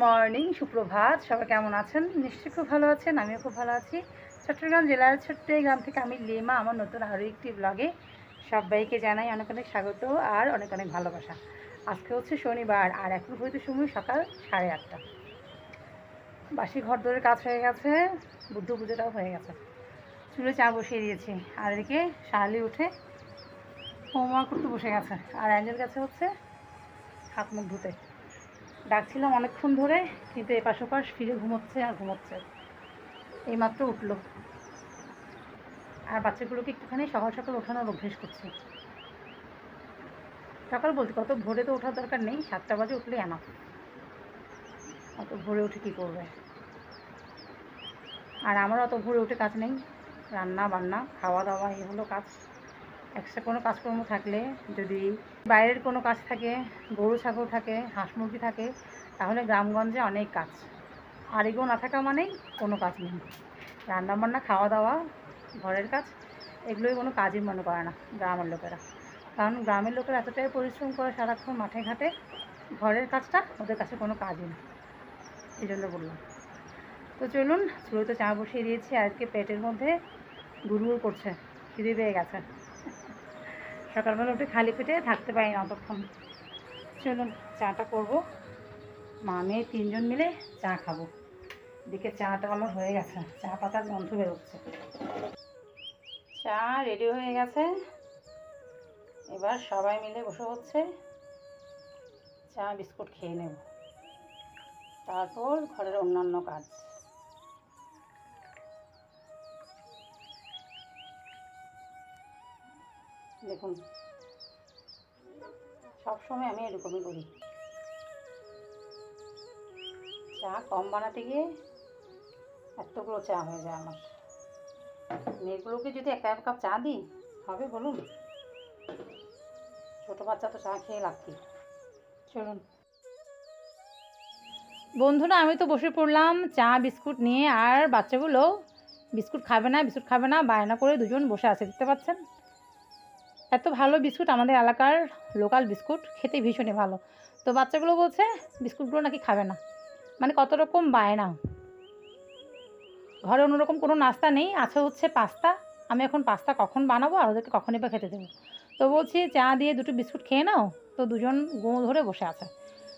Morning, সুপ্রভাত। সবাই কেমন আছেন? নিশ্চয়ই খুব ভালো আছেন, আমিও খুব ভালো আছি। চট্টগ্রাম জেলার ছোট্ট গ্রাম থেকে আমি লেমা, আমার নতুন আরও একটি ব্লগে সবাইকে জানাই অনেক অনেক স্বাগত আর অনেক অনেক ভালোবাসা। আজকে হচ্ছে শনিবার আর এখন হয়তো সময় সকাল সাড়ে আটটা। বাসি ঘর দরের কাজ হয়ে গেছে, বুদ্ধ পুজোটাও হয়ে গেছে। চুলে চা বসিয়ে দিয়েছি। আর এদিকে শালি উঠে হোমওয়ার্ক করতে বসে গেছে। আর অ্যাঞ্জেল গেছে হচ্ছে হাত মুখ ধুতে। ডাকছিলাম অনেকক্ষণ ধরে, কিন্তু এপাশ ওপাশ ফিরে ঘুমোচ্ছে আর ঘুমোচ্ছে। এইমাত্র উঠল। আর বাচ্চাগুলোকে একটুখানি সকাল সকাল ওঠানোর অভ্যেস করছি। সকাল বলতে কত ভোরে তো ওঠার দরকার নেই, সাতটা বাজে উঠলে আনা অত ভোরে উঠে কী করবে? আর আমার অত ভোরে উঠে কাজ নেই। রান্না বান্না, খাওয়া দাওয়া এই হলো কাজ। এক্সট্রা কোনো কাজকর্ম থাকলে যদি বাইরের কোনো কাজ থাকে, গরু, ছাগল থাকে, হাঁস মুরগি থাকে, তাহলে গ্রামগঞ্জে অনেক কাজ। আর এগুলো না থাকা মানেই কোনো কাজ নেই। রান্না বান্না খাওয়া দাওয়া ঘরের কাজ, এগুলোই কোনো কাজই মনে করে না গ্রামের লোকেরা। কারণ গ্রামের লোকেরা এতটাই পরিশ্রম করে সারাক্ষণ মাঠে ঘাটে, ঘরের কাজটা ওদের কাছে কোনো কাজই না এই জন্য বললাম। তো চলুন, চুলোতে চা বসিয়ে দিয়েছি। আজকে পেটের মধ্যে গুড়গুড় করছে, খিদে পেয়ে গেছে। সকালবেলা উঠে খালি পেটে থাকতে পারি না অতক্ষণ। চলুন, চাটা করব। মা, মেয়ে তিনজন মিলে চা খাব। এদিকে চাটা আমার হয়ে গেছে, চা পাতার গন্ধ বেরোচ্ছে। চা রেডি হয়ে গেছে। এবার সবাই মিলে বসে হচ্ছে। চা, বিস্কুট খেয়ে নেব। তারপর ঘরের অন্যান্য কাজ। দেখুন। সবসময় আমি এরকমই করি। চা কম বানাতে গিয়ে এতগুলো চা হয়ে যায় আমার। মেয়েগুলোকে যদি এক কাপ চা দিই, হবে বলুন? ছোটো বাচ্চা তো চা খেয়ে কি? চলুন। বন্ধুরা, আমি তো বসে পড়লাম চা, বিস্কুট নিয়ে, আর বাচ্চাগুলো বিস্কুট খাবে না, বিস্কুট খাবে না, বায়না করে দুজন বসে আছে, দেখতে পাচ্ছেন? এত ভালো বিস্কুট আমাদের এলাকার লোকাল বিস্কুট, খেতে ভীষণই ভালো। তো বাচ্চাগুলো বলছে, বিস্কুটগুলো নাকি খাবে না। মানে কত রকম বায়না। ঘরে অন্যরকম কোনো নাস্তা নেই, আছে হচ্ছে পাস্তা। আমি এখন পাস্তা কখন বানাবো আর ওদেরকে কখনই বা খেতে দেবো। তো বলছি, চা দিয়ে দুটো বিস্কুট খেয়ে নাও। তো দুজন গো ধরে বসে আছে।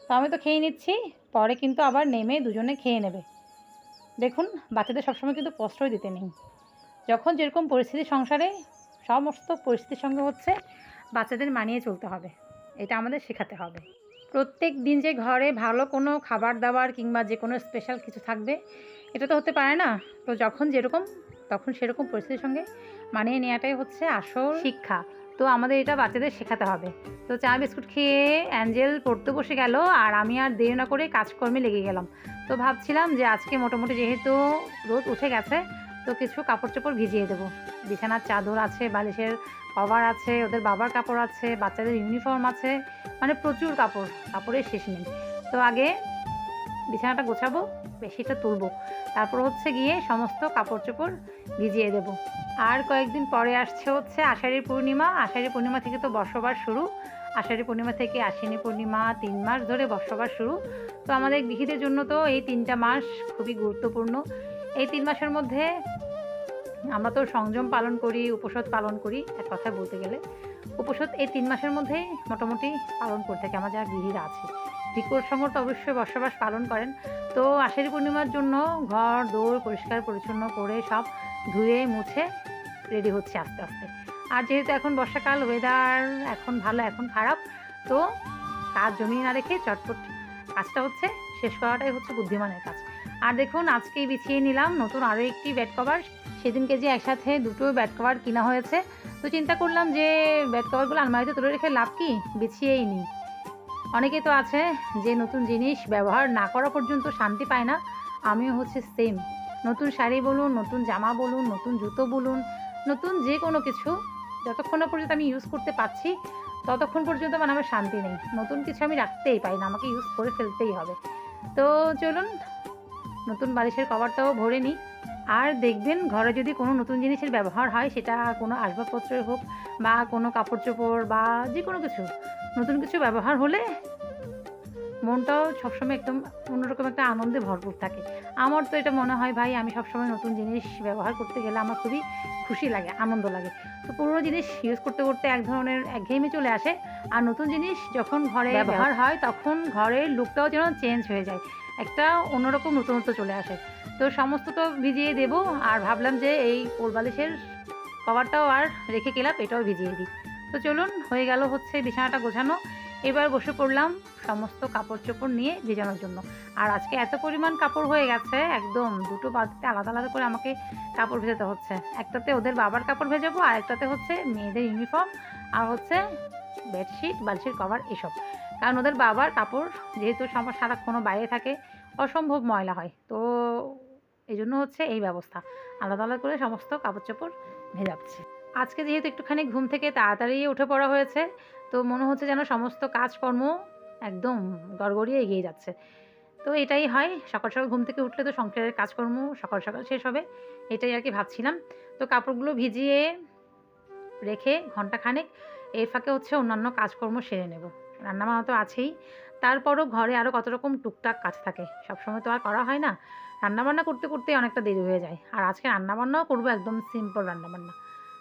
তো আমি তো খেয়ে নিচ্ছি, পরে কিন্তু আবার নেমে দুজনে খেয়ে নেবে। দেখুন, বাচ্চাদের সবসময় কিন্তু প্রশ্রয় দিতে নেই। যখন যেরকম পরিস্থিতি সংসারে সমস্ত পরিস্থিতির সঙ্গে হচ্ছে বাচ্চাদের মানিয়ে চলতে হবে। এটা আমাদের শেখাতে হবে। প্রত্যেক দিন যে ঘরে ভালো কোনো খাবার দাবার কিংবা যে কোনো স্পেশাল কিছু থাকবে, এটা তো হতে পারে না। তো যখন যেরকম, তখন সেরকম পরিস্থিতির সঙ্গে মানিয়ে নেওয়াটাই হচ্ছে আসল শিক্ষা। তো আমাদের এটা বাচ্চাদের শেখাতে হবে। তো চা বিস্কুট খেয়ে অ্যাঞ্জেল পড়তে বসে গেল আর আমি আর দেরি না করে কাজকর্মে লেগে গেলাম। তো ভাবছিলাম যে আজকে মোটামুটি যেহেতু রোদ উঠে গেছে তো কিছু কাপড় চোপড় ভিজিয়ে দেবো। বিছানার চাদর আছে, বালিশের কভার আছে, ওদের বাবার কাপড় আছে, বাচ্চাদের ইউনিফর্ম আছে মানে প্রচুর কাপড়, কাপড়ের শেষ নেই। তো আগে বিছানাটা গোছাবো বেশিটা তুলবো। তারপর হচ্ছে গিয়ে সমস্ত কাপড় চোপড় ভিজিয়ে দেব। আর কয়েকদিন পরে আসছে হচ্ছে আষাঢ়ী পূর্ণিমা। আষাঢ়ী পূর্ণিমা থেকে তো বর্ষবার শুরু। আষাঢ়ী পূর্ণিমা থেকে আশ্বিনী পূর্ণিমা তিন মাস ধরে বর্ষবার শুরু। তো আমাদের গৃহীদের জন্য তো এই তিনটা মাস খুবই গুরুত্বপূর্ণ। এই তিন মাসের মধ্যে আমরা তো সংযম পালন করি উপসদ পালন করি, এক কথায় বলতে গেলে। উপসদ এই তিন মাসের মধ্যেই মোটামুটি পালন করতে থাকে, আমার যারা গৃহীরা আছে। ভিকুর সঙ্গ তো অবশ্যই বসবাস পালন করেন। তো আষাঢ়ী পূর্ণিমার জন্য ঘর দৌড় পরিষ্কার পরিচ্ছন্ন করে সব ধুয়ে, মুছে রেডি হচ্ছে আস্তে আস্তে। আর যেহেতু এখন বর্ষাকাল ওয়েদার এখন ভালো, এখন খারাপ, তো কাজ জমিয়ে না রেখে চটপট কাজটা হচ্ছে, শেষ করাটাই হচ্ছে বুদ্ধিমানের কাজ। আর দেখুন, আজকেই বিছিয়ে নিলাম নতুন আরও একটি বেড কভার সেদিনকে যে একসাথে দুটো ব্যাড কভার কিনা হয়েছে, তো চিন্তা করলাম যে ব্যাড কভারগুলো আলমারিতে তুলে রেখে লাভ কি? বিছিয়েই নিই অনেকে তো আছে যে নতুন জিনিস ব্যবহার না করা পর্যন্ত শান্তি পায় না। আমিও হচ্ছে সেম নতুন শাড়ি বলুন, নতুন জামা বলুন, নতুন জুতো বলুন, নতুন যে কোনো কিছু, যতক্ষণ পর্যন্ত আমি ইউজ করতে পারছি, ততক্ষণ পর্যন্ত মানে আমার শান্তি নেই। নতুন কিছু আমি রাখতেই পাই না, আমাকে ইউজ করে ফেলতেই হবে। তো চলুন নতুন বালিশের কভারটাও ভরে নিই। আর দেখবেন ঘরে যদি কোনো নতুন জিনিসের ব্যবহার হয় সেটা কোনো আসবাবপত্রের হোক বা কোনো কাপড় চোপড় বা যে কোনো কিছু নতুন কিছু ব্যবহার হলে মনটাও সবসময় একদম অন্যরকম একটা আনন্দে ভরপুর থাকে। আমার তো এটা মনে হয় ভাই আমি সবসময় নতুন জিনিস ব্যবহার করতে গেলে আমার খুবই খুশি লাগে আনন্দ লাগে। তো পুরোনো জিনিস ইউজ করতে করতে এক ধরনের একঘেয়েমি চলে আসে। আর নতুন জিনিস যখন ঘরে ব্যবহার। হয় তখন ঘরের লুকটাও যেন চেঞ্জ হয়ে যায়। একটা অন্যরকম নতুনত্ব চলে আসে। তো সমস্ত তো ভিজিয়ে দেবো আর ভাবলাম যে এই কোলবালিশের কভারটাও আর রেখে গেলাম এটাও ভিজিয়ে দিই। তো চলুন, হয়ে গেল হচ্ছে বিছানাটা গোছানো। এবার বসে পড়লাম সমস্ত কাপড় চোপড় নিয়ে ভেজানোর জন্য। আর আজকে এত পরিমাণ কাপড় হয়ে গেছে, একদম দুটো বালতিতে আলাদা আলাদা করে আমাকে কাপড় ভেজাতে হচ্ছে। একটাতে ওদের বাবার কাপড় ভেজাবো আর একটাতে হচ্ছে মেয়েদের ইউনিফর্ম, আর হচ্ছে বেডশিট, বালিশের কভার, এসব। কারণ ওদের বাবার কাপড় যেহেতু সবার সারাক্ষণও বাইরে থাকে, অসম্ভব ময়লা হয়। তো এই জন্য হচ্ছে এই ব্যবস্থা। আলাদা আলাদা করে সমস্ত কাপড় চোপড় ভেজাচ্ছে। আজকে যেহেতু একটুখানি ঘুম থেকে তাড়াতাড়ি উঠে পড়া হয়েছে, তো মনে হচ্ছে যেন সমস্ত কাজকর্ম একদম গড়গড়িয়ে এগিয়ে যাচ্ছে। তো এটাই হয়, সকাল সকাল ঘুম থেকে উঠলে তো সংসারের কাজকর্ম সকাল সকাল শেষ হবে, এটাই আর কি ভাবছিলাম। তো কাপড়গুলো ভিজিয়ে রেখে ঘন্টাখানেক এর ফাঁকে হচ্ছে অন্যান্য কাজকর্ম সেরে নেব। রান্নাবান্না তো আছেই। তারপরও ঘরে আরও কত রকম টুকটাক কাজ থাকে। সবসময় তো আর করা হয় না। রান্নাবান্না করতে করতে অনেকটা দেরি হয়ে যায়। আর আজকে রান্নাবান্নাও করব একদম সিম্পল রান্নাবান্না।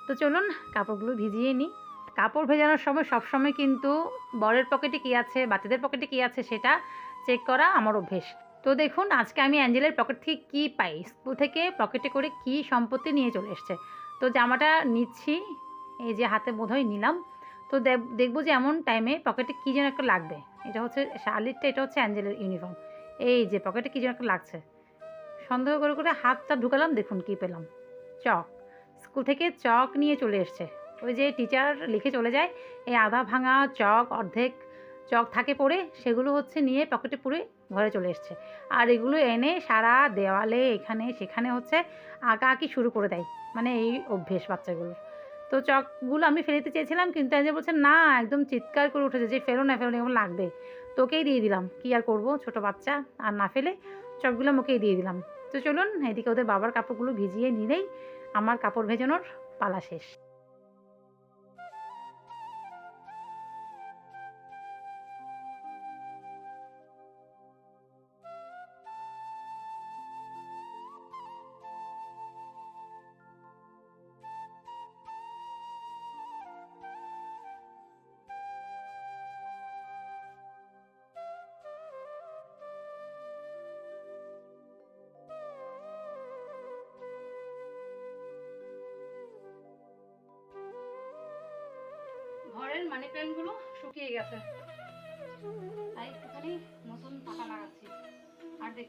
তো চলুন, কাপড়গুলো ভিজিয়ে নিই। কাপড় ভেজানোর সময় সবসময় কিন্তু বরের পকেটে কী আছে, বাচ্চাদের পকেটে কী আছে সেটা চেক করা আমার অভ্যেস। তো দেখুন, আজকে আমি অ্যাঞ্জেলের পকেট থেকে কী পাই? স্কুল থেকে পকেটে করে কী সম্পত্তি নিয়ে চলে এসছে? তো জামাটা নিচ্ছি। এই যে হাতে বোধহয় নিলাম। তো দেখ- দেখব যে এমন টাইমে পকেটে কী যেন একটা লাগবে। এটা হচ্ছে শার্লিটটা এটা হচ্ছে অ্যাঞ্জেলের ইউনিফর্ম এই যে পকেটে কী যেন একটা লাগছে। সন্দেহ করে করে হাতটা ঢুকালাম, দেখুন কী পেলাম। চক। স্কুল থেকে চক নিয়ে চলে এসছে। ওই যে টিচার লিখে চলে যায়, এই আধা ভাঙা চক, অর্ধেক চক থাকে পড়ে, সেগুলো হচ্ছে নিয়ে পকেটে পুরে ঘরে চলে এসছে। আর এগুলো এনে সারা দেওয়ালে, এখানে, সেখানে হচ্ছে আঁকা আঁকি শুরু করে দেয়। মানে এই অভ্যেস বাচ্চাগুলোর। তো চকগুলো আমি ফেলে দিতে চেয়েছিলাম, কিন্তু যে বলছে, না, একদম চিৎকার করে উঠেছে, যে ফেলো না ফেলো না এগুলো লাগবে। তোকেই দিয়ে দিলাম। কি আর করব, ছোট বাচ্চা, আর না ফেলে চকগুলো মুখেই দিয়ে দিলাম। তো চলুন, এদিকে ওদের বাবার কাপড়গুলো ভিজিয়ে নিলেই আমার কাপড় ভেজানোর পালা শেষ।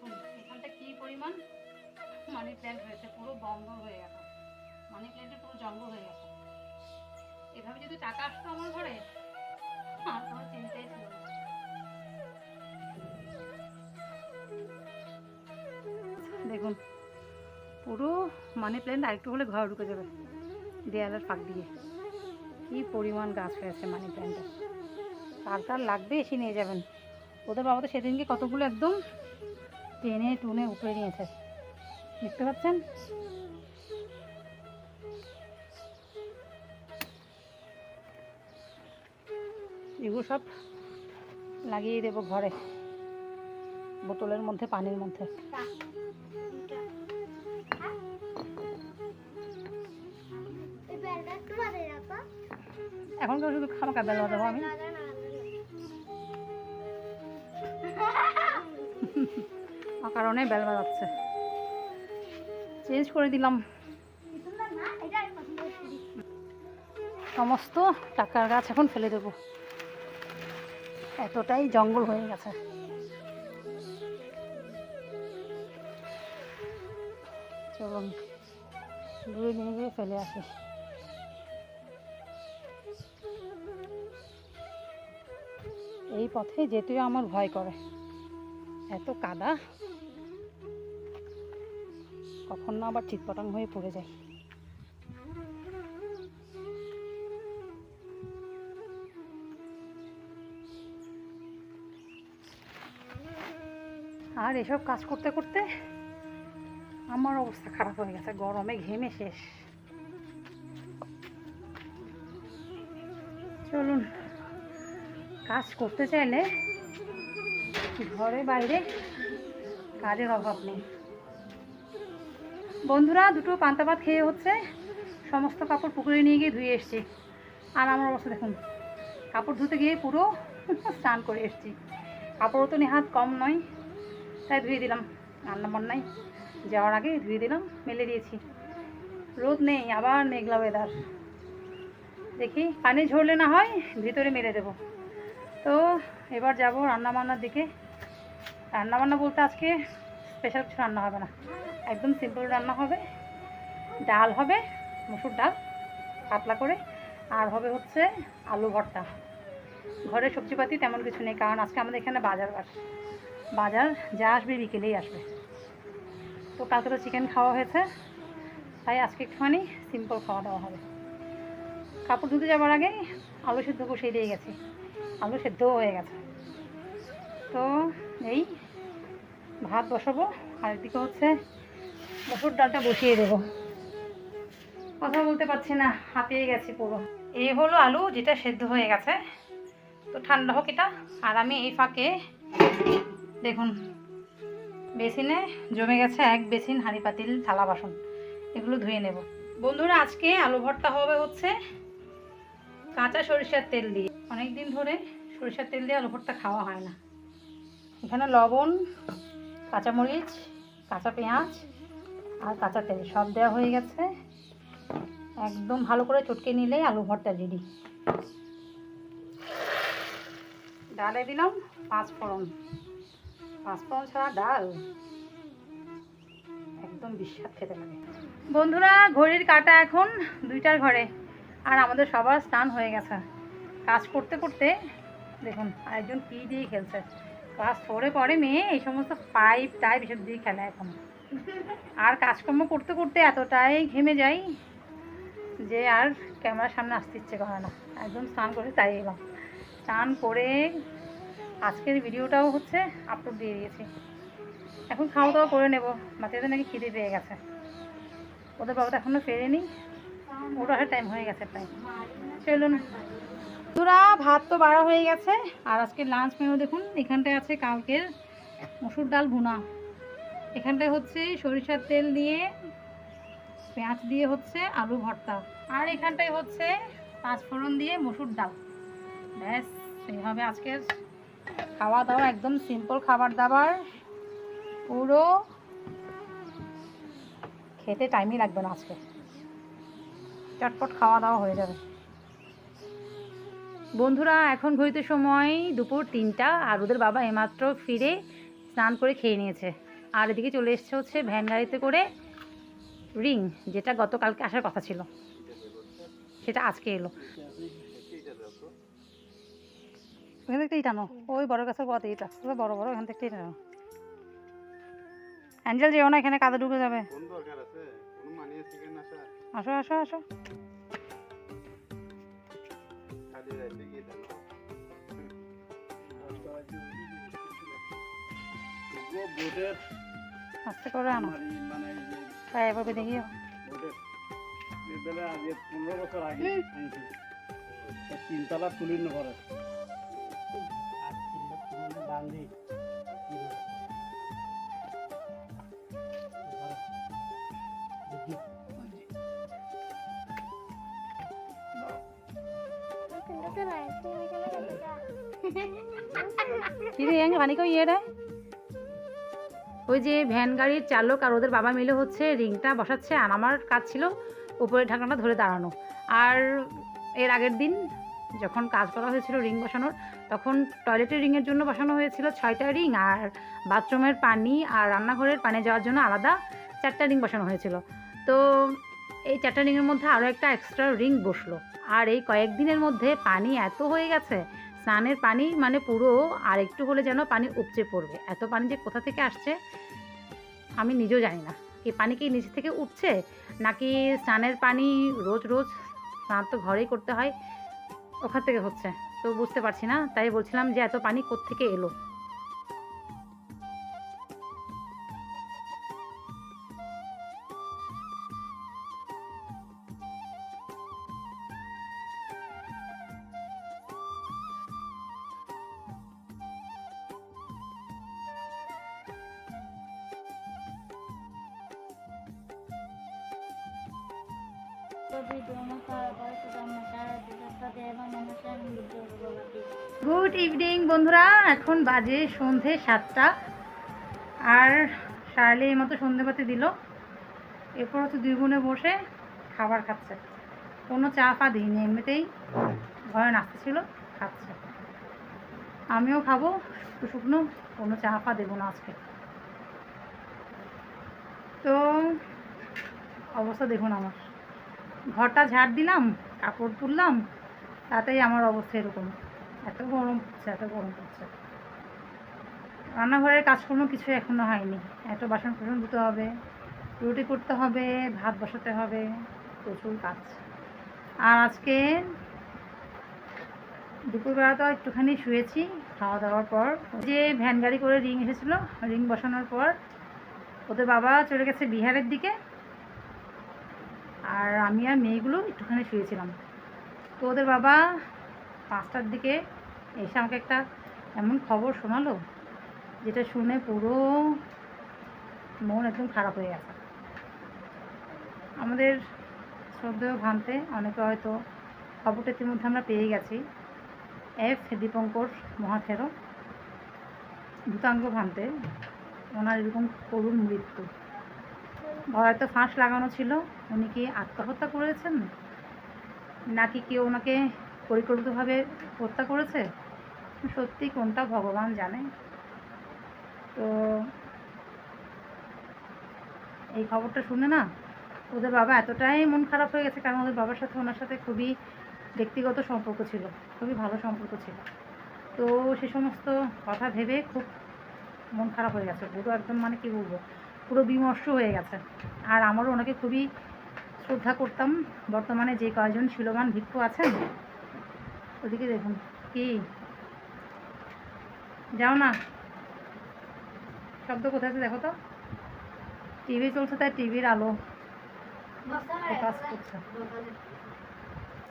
দেখুন, এখানটা কি পরিমাণ? মানি প্ল্যান্ট হয়েছে, পুরো বন্ধ হয়ে গেছে। মানি প্ল্যান্টে পুরো জঙ্গল হয়ে গেছে। এভাবে যদি টাকা আসতো আমার ঘরে, আর কোনো চিন্তাই ছিল না। দেখুন, পুরো মানি প্ল্যান্ট আরেকটু হলে ঘর ঢুকে যাবে, দেয়ালের ফাঁক দিয়ে। কি পরিমাণ গাছ হয়েছে মানি প্ল্যান্টের কার কার লাগবে এসে নিয়ে যাবেন। ওদের বাবা তো সেদিনকে কতগুলো একদম টেনে টুনে উপরে নিয়েছে দেখতে পাচ্ছেন? এগুলো সব লাগিয়ে দেবো ঘরে। বোতলের মধ্যে পানির মধ্যে। এখন তো শুধু খামাকা বেলা দেবো আমি। কারণে বেল বাজাচ্ছে। চেঞ্জ করে দিলাম। সমস্ত টাকার গাছ এখন ফেলে দেবো। এতটাই জঙ্গল হয়ে গেছে। চলুন, দূরে নিয়ে গিয়ে ফেলে আসি। এই পথে যেতেও আমার ভয় করে। এত কাদা। কখন না আবার চিৎপটাং হয়ে পড়ে যায় আর এসব কাজ করতে করতে আমার অবস্থা খারাপ হয়ে গেছে, গরমে ঘেমে শেষ। চলুন, কাজ করতে চাইলে ঘরে বাইরে কাজের অভাব নেই। বন্ধুরা, দুটো পান্তা ভাত খেয়ে হচ্ছে সমস্ত কাপড় পুকুরে নিয়ে গিয়ে ধুয়ে এসছি। আর আমার অবস্থা দেখুন, কাপড় ধুতে গিয়ে পুরো স্নান করে এসছি। কাপড়ও তো নেহাত কম নয়, তাই ধুয়ে দিলাম। রান্না বান্নায় যাওয়ার আগে ধুয়ে দিলাম, মেলে দিয়েছি। রোদ নেই, আবার মেঘলা ওয়েদার দেখি, পানি ঝরলে না হয় ভিতরে মেরে দেব। তো এবার যাব রান্নাবান্নার দিকে। রান্নাবান্না বলতে আজকে স্পেশাল কিছু রান্না হবে না। একদম সিম্পল রান্না হবে। ডাল হবে, মুসুর ডাল, পাতলা করে। আর হবে হচ্ছে আলু ভর্তা। ঘরে সবজিপাতি তেমন কিছু নেই, কারণ আজকে আমাদের এখানে বাজার বার বাজার যা আসবে বিকেলেই আসবে। তো কালকে তো চিকেন খাওয়া হয়েছে, তাই আজকে একটুখানি সিম্পল খাওয়া দাওয়া হবে। কাপড় ধুতে যাওয়ার আগে আলু সেদ্ধ বসিয়ে দিয়ে গেছি। আলু সেদ্ধও হয়ে গেছে। তো এই ভাত বসাবো, আর এদিকে হচ্ছে মসুর ডালটা বসিয়ে দেবো। কথা বলতে পারছি না, হাঁপিয়ে গেছি পুরো। এই হলো আলু, যেটা সেদ্ধ হয়ে গেছে। তো ঠান্ডা হোক এটা। আর আমি এই ফাঁকে, দেখুন, বেসিনে জমে গেছে এক বেসিন হাঁড়ি পাতিল থালা বাসন। এগুলো ধুয়ে নেব। বন্ধুরা, আজকে আলু ভর্তা হবে হচ্ছে কাঁচা সরিষার তেল দিয়ে। অনেক দিন ধরে সরিষার তেল দিয়ে আলু ভর্তা খাওয়া হয় না। এখানে লবণ, কাঁচামরিচ, কাঁচা পেঁয়াজ আর কাঁচা তেল সব দেওয়া হয়ে গেছে। একদম ভালো করে চটকে নিলেই আলু ভর্তা রেডি ডালে দিলাম পাঁচ ফোড়ন পাঁচ ফোড়ন ছাড়া ডাল একদম বিস্বাদ খেতে লাগে। বন্ধুরা, ঘড়ির কাটা এখন দুইটার ঘরে আর আমাদের সবার স্নান হয়ে গেছে। কাজ করতে করতে দেখুন, আরেকজন কী দিয়ে খেলছে। ক্লাস ফোরে পড়ে মেয়ে, এই সমস্ত পাইপ টাইপ এসব দিয়ে খেলে এখন। আর কাজকর্ম করতে করতে এতটাই ঘেমে যাই যে আর ক্যামেরার সামনে আসতে ইচ্ছে করে না। একদম স্নান করে তাই এলাম। স্নান করে আজকের ভিডিওটাও হচ্ছে আপলোড দিয়ে দিয়েছি। এখন খাওয়া দাওয়া করে নেব। বাচ্চাদের নাকি খিদে পেয়ে গেছে। ওদের বাবা তো এখনও ফেরেনি ওটা টাইম হয়ে গেছে প্রায়। চলুন বন্ধুরা, ভাত তো বাড়া হয়ে গেছে। আর আজকে লাঞ্চ মেনু দেখুন, এখানটায় আছে কালকের মসুর ডাল ভুনা। এখানটায় হচ্ছে সরিষার তেল দিয়ে পেঁয়াজ দিয়ে হচ্ছে আলু ভর্তা। আর এখানটায় হচ্ছে পাঁচফোড়ন দিয়ে মসুর ডাল। ব্যাস, এইভাবে আজকের খাওয়া দাওয়া একদম সিম্পল খাবার দাবার পুরো খেতে টাইমই লাগবে না আজকে। চটপট খাওয়া দাওয়া হয়ে যাবে। বন্ধুরা, এখন ঘড়িতে সময় দুপুর তিনটা, আর ওদের বাবা এইমাত্র ফিরে স্নান করে খেয়ে নিয়েছে। আর এদিকে চলে এসছে হচ্ছে ভ্যান গাড়িতে করে রিং যেটা গতকালকে আসার কথা ছিল। সেটা আজকে এলো। ওখান থেকে টানো ওই বড় গাছের গোড়াতে এটা বড় বড় এখান থেকে টানো অ্যাঞ্জেল যেও না এখানে কাদা ঢুকে যাবে। আসো আসো আসো। জানো বোটের আস্তে করে আনো। তাই এভাবে দেখিও পনেরো বছর আগে তিনতলা বান্ধি। ইয়ে ওই যে ভ্যান গাড়ির চালক আর ওদের বাবা মিলে হচ্ছে রিংটা বসাচ্ছে, আর আমার কাজ ছিল উপরে ঢাকনাটা ধরে দাঁড়ানো। আর এর আগের দিন যখন কাজ করা হয়েছিল রিং বসানোর, তখন টয়লেটের রিংয়ের জন্য বসানো হয়েছিল ছয়টা রিং, আর বাথরুমের পানি আর রান্নাঘরের পানি যাওয়ার জন্য আলাদা চারটা রিং বসানো হয়েছিল। তো এই চারটা রিংয়ের মধ্যে আরও একটা এক্সট্রা রিং বসল। আর এই কয়েকদিনের মধ্যে পানি এত হয়ে গেছে স্নানের পানি মানে পুরো আর একটু হলে যেন পানি উপচে পড়বে। এত পানি যে কোথা থেকে আসছে, আমি নিজেও জানি না। কি পানি কি নিচে থেকে উঠছে, নাকি স্নানের পানি রোজ রোজ স্নান তো ঘরেই করতে হয়, ওখান থেকে হচ্ছে। তো বুঝতে পারছি না, তাই বলছিলাম যে এত পানি কোত্থেকে এলো? গুড ইভিনিং বন্ধুরা। এখন বাজে সন্ধে সাতটা। আর শার্লি এই মতো সন্ধেবাতি দিল। এরপর হচ্ছে দুই বোনে বসে খাবার খাচ্ছে। কোনো চা ফা দিইনি, এমনিতেই ঘরে নাস্তা ছিল, খাচ্ছে। আমিও খাব শুকনো শুকনো, কোনো চা ফা দেবো না আজকে। তো অবস্থা দেখুন আমার। ঘরটা ঝাড় দিলাম, কাপড় তুললাম, তাতেই আমার অবস্থা এরকম। এত গরম পড়ছে, এত গরম পড়ছে। রান্নাঘরের কাজকর্ম কিছু এখনও হয়নি। এত বাসন কুসন ধুতে হবে, রুটি করতে হবে, ভাত বসাতে হবে, প্রচুর কাজ। আর আজকে দুপুরবেলা তো একটুখানি শুয়েছি, খাওয়া দাওয়ার পর। যে ভ্যান গাড়ি করে রিং এসেছিল, রিং বসানোর পর ওদের বাবা চলে গেছে বিহারের দিকে। আর আমি আর মেয়েগুলো একটুখানি শুয়েছিলাম। তো ওদের বাবা পাঁচটার দিকে এসে আমাকে একটা এমন খবর শোনালো, যেটা শুনে পুরো মন একদম খারাপ হয়ে গেছে। আমাদের শ্রদ্ধেয় ভান্তে অনেকে হয়তো খবরটা ইতিমধ্যে আমরা পেয়ে গেছি। এফ দীপঙ্কর মহাথেরো ভূতাঙ্গ ভান্তে ওনার এরকম করুণ মৃত্যু। গলায় তো ফাঁস লাগানো ছিল, উনি কি আত্মহত্যা করেছেন? নাকি কেউ ওনাকে পরিকল্পিতভাবে হত্যা করেছে? সত্যি কোনটা ভগবান জানে? তো এই খবরটা শুনে না ওদের বাবা এতটাই মন খারাপ হয়ে গেছে, কারণ ওদের বাবার সাথে ওনার সাথে খুবই ব্যক্তিগত সম্পর্ক ছিল, খুবই ভালো সম্পর্ক ছিল। তো সে সমস্ত কথা ভেবে খুব মন খারাপ হয়ে গেছে, পুরো একদম মানে কী বলব, পুরো বিমর্ষ হয়ে গেছে। আর আমারও ওনাকে খুবই শ্রদ্ধা করতাম, বর্তমানে যে কয়জন শিলবান ভিক্ষু আছেন ওদিকে দেখুন। কি? যাও না। শব্দ কোথায় দেখো তো। টিভি চলছে তাই টিভির আলো। ফোকাস করছে।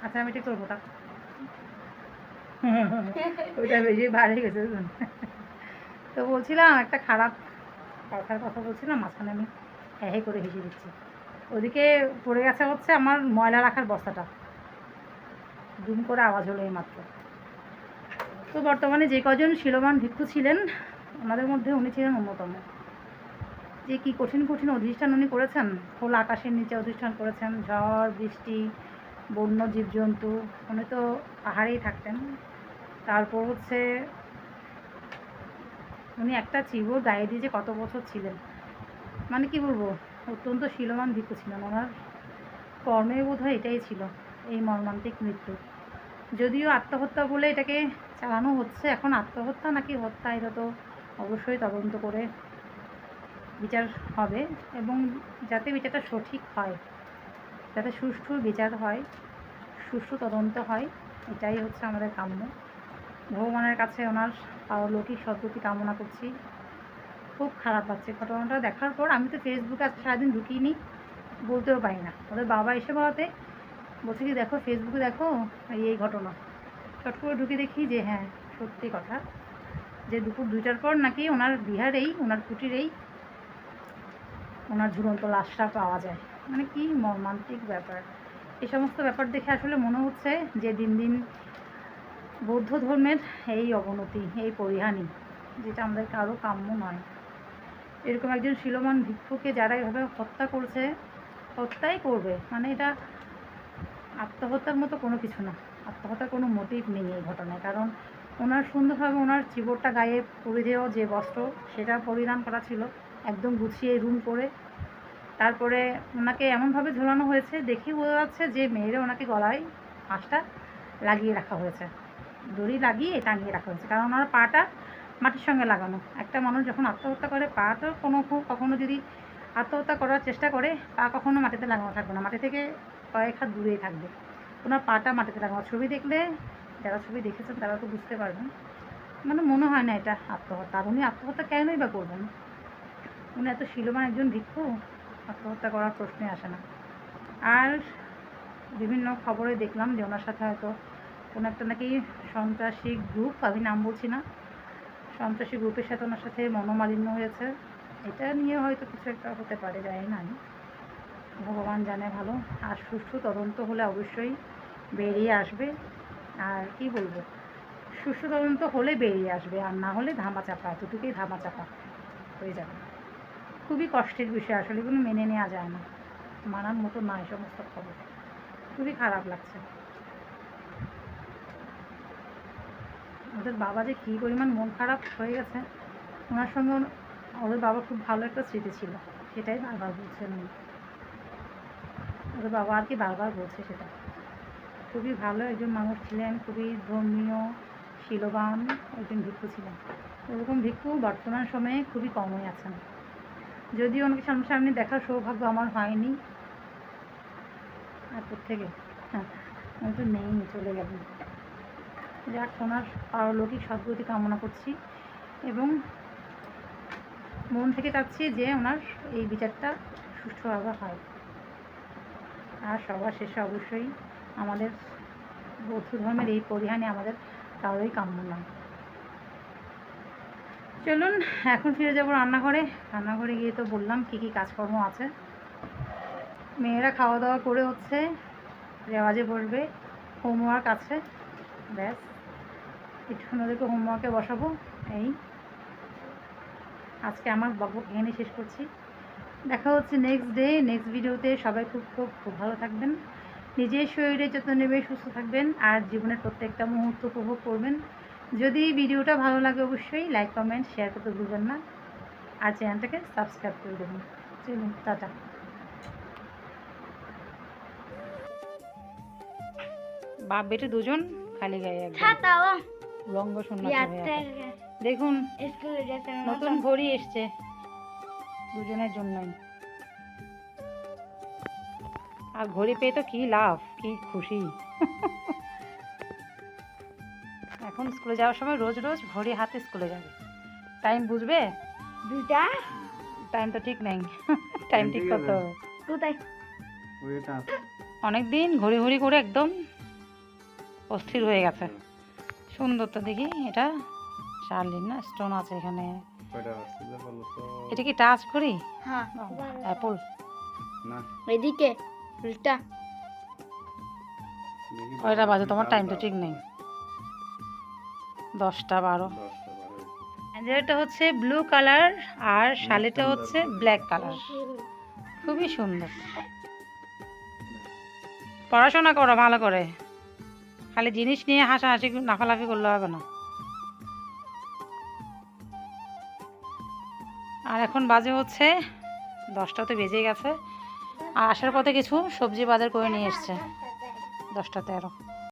আচ্ছা আমি ঠিক করব তা ওইটা বেশি ভারী গেছে তো বলছিলাম একটা খারাপ কথার কথা বলছিলাম মাঝখানে আমি হ্যাঁ হ্যাঁ করে হেসে দিচ্ছি। ওদিকে পড়ে গেছে হচ্ছে আমার ময়লা রাখার বস্তাটা। দুম করে আওয়াজ হলো এই মাত্র তো বর্তমানে যে কজন শিলমান ভিক্ষু ছিলেন ওনাদের মধ্যে উনি ছিলেন অন্যতম। যে কি কঠিন কঠিন অধিষ্ঠান উনি করেছেন, খোলা আকাশের নিচে অধিষ্ঠান করেছেন, ঝড়, বৃষ্টি, বন্য, জীবজন্তু, উনি তো পাহাড়েই থাকতেন। তারপর হচ্ছে উনি একটা চিবর গায়ে দিয়ে যে কত বছর ছিলেন মানে কি বলব, অত্যন্ত শীলমান ভিক্ষু ছিলেন। ওনার কর্মে বোধ এটাই ছিল, এই মর্মান্তিক মৃত্যু। যদিও আত্মহত্যা বলে এটাকে চালানো হচ্ছে, এখন আত্মহত্যা নাকি হত্যা, এটা তো অবশ্যই তদন্ত করে বিচার হবে এবং যাতে বিচারটা সঠিক হয়, যাতে সুষ্ঠু বিচার হয়, সুষ্ঠু তদন্ত হয়, এটাই হচ্ছে আমাদের কাম্য। ভগবানের কাছে ওনার পারলৌকিক সদ্গতি কামনা করছি। খুব খারাপ লাগছে ঘটনাটা দেখার পর, আমি তো ফেসবুকে আজকে সারাদিন ঢুকিনি বলতেও পারি না। ওদের বাবা এসে বলাতে বলছে কি, দেখো ফেসবুকে দেখো, এই ঘটনা। চট করে ঢুকে দেখি যে হ্যাঁ সত্যি কথা। যে দুপুর দুইটার পর নাকি ওনার বিহারেই ওনার কুটিরেই ওনার ঝুলন্ত লাশটা পাওয়া যায়। মানে কি মর্মান্তিক ব্যাপার। এই সমস্ত ব্যাপার দেখে আসলে মনে হচ্ছে যে দিন দিন বৌদ্ধ ধর্মের এই অবনতি, এই পরিহানি, যেটা আমাদের কারও কাম্য নয়। এরকম একজন শিলমান ভিক্ষুকে যারা এভাবে হত্যা করছে, হত্যাই করবে। মানে এটা আত্মহত্যার মতো কোনো কিছু না। আত্মহত্যার কোনো মোটিভ নেই এই ঘটনায়। কারণ ওনার সুন্দরভাবে ওনার চিবরটা গায়ে পরিধেয় যে বস্ত্র সেটা পরিধান করা ছিল একদম গুছিয়ে রুম করে। তারপরে ওনাকে এমনভাবে ঝোলানো হয়েছে, দেখেই বোঝা যাচ্ছে যে মেয়েরা ওনাকে গলায় ফাঁসটা লাগিয়ে রাখা হয়েছে। দড়ি লাগিয়ে টাঙিয়ে রাখা হয়েছে। কারণ ওনার পাটা মাটির সঙ্গে লাগানো। একটা মানুষ যখন আত্মহত্যা করে, পা তো কোনো কখনো যদি আত্মহত্যা করার চেষ্টা করে, পা কখনো মাটিতে লাগানো থাকবে না। মাটি থেকে কয়েক হাত দূরেই থাকবে। ওনার পাটা মাটিতে লাগানো ছবি দেখলে যারা ছবি দেখেছেন তারা তো বুঝতে পারবেন। মানে মনে হয় না এটা আত্মহত্যা। আর উনি আত্মহত্যা কেনই বা করবেন? উনি এত শিলমান একজন ভিক্ষু, আত্মহত্যা করার প্রশ্নই আসে না। আর বিভিন্ন খবরে দেখলাম যে ওনার সাথে হয়তো কোনো একটা নাকি সন্ত্রাসী গ্রুপ আমি নাম বলছি না, সন্ত্রাসী গ্রুপের সাথে ওনার সাথে মনোমালিন্য হয়েছে। এটা নিয়ে হয়তো কিছু একটা হতে পারে, জানি না আমি। ভগবান জানে ভালো। আর সুষ্ঠু তদন্ত হলে অবশ্যই বেরিয়ে আসবে। আর কি বলব? সুষ্ঠু তদন্ত হলে বেরিয়ে আসবে, আর না হলে ধামা চাপা এতটুকুই ধামা চাপা হয়ে যাবে। খুবই কষ্টের বিষয়, আসলে কোনো মেনে নেওয়া যায় না। মানার মতো না এই সমস্ত খবর। খুবই খারাপ লাগছে। ওদের বাবা যে কী পরিমাণ মন খারাপ হয়ে গেছে, ওনার সঙ্গে ওদের বাবা খুব ভালো একটা স্মৃতি ছিল। সেটাই বারবার বলছেন ওদের বাবা, আর কি বারবার বলছে সেটা। খুবই ভালো একজন মানুষ ছিলেন, খুবই ধর্মীয়, শিলবান একজন ভিক্ষু ছিলেন। ওরকম ভিক্ষু বর্তমান সময়ে খুবই কমই আছেন। যদিও ওনাকে সামনাসামনি দেখার সৌভাগ্য আমার হয়নি। আর থেকে হ্যাঁ আমি তো নেই, চলে গেলেন। যাক, ওনার পারলৌকিক সদ্গতি কামনা করছি এবং মন থেকে চাচ্ছি যে ওনার এই বিচারটা সুষ্ঠুভাবে হয়। আর সবার শেষে অবশ্যই আমাদের বৌদ্ধ ধর্মের এই পরিহানি আমাদের কারোই কাম্য নয় চলুন, এখন ফিরে যাব রান্নাঘরে। রান্নাঘরে গিয়ে তো বললাম কী কী কাজকর্ম আছে। মেয়েরা খাওয়া দাওয়া করে হচ্ছে, রেওয়াজে বসবে, হোমওয়ার্ক আছে, ব্যাস। একটুক্ষণ ওদেরকে হোমওয়ার্কে বসাবো, এই। আজকে আমার বকবক এখানে শেষ করছি। দেখা হচ্ছে নেক্সট ডে নেক্সট ভিডিওতে সবাই খুব খুব খুব ভালো থাকবেন। নিজের শরীরে যত্ন নেবে সুস্থ থাকবেন আর জীবনের প্রত্যেকটা মুহূর্ত উপভোগ করবেন। যদি ভিডিওটা ভালো লাগে অবশ্যই লাইক কমেন্ট শেয়ার করতে ভুলবেন না। আর চ্যানেলটাকে সাবস্ক্রাইব করে দেবেন। চলুন টাটা। বাপ বেটে দুজন খালি গায়ে রঙ্গ শূন্য দেখুন নতুন ঘড়ি এসছে। দুজনের জন্যই। আর ঘড়ি পেয়ে তো কি লাভ কি খুশি। এখন স্কুলে যাওয়ার সময় রোজ রোজ ঘড়ি হাতে স্কুলে যাবে। টাইম বুঝবে? দুটা টাইম তো ঠিক নেই। টাইম ঠিক হবে কোথায়? ওইটা আছে অনেক দিন ঘড়ি ঘড়ি করে একদম অস্থির হয়ে গেছে। সুন্দর তো দেখি এটা শার্লিন না স্টোন আছে এখানে। কয়টা আছে যে বলো তো। এটা কি টাচ ঘড়ি? হ্যাঁ। অ্যাপল। না। এদিকে উল্টা। কয়টা বাজে? তোমার টাইম তো ঠিক নেই। দশটা বারো। অ্যাঞ্জেলাটা হচ্ছে ব্লু কালার আর শালিটা হচ্ছে ব্ল্যাক কালার খুবই সুন্দর। পড়াশোনা করো ভালো করে। খালি জিনিস নিয়ে হাসাহাসি লাফালাফি করলে হবে না। আর এখন বাজে হচ্ছে দশটা তো বেজে গেছে। আর আসার পথে কিছু সবজি বাজার করে নিয়ে এসছে। দশটা তেরো।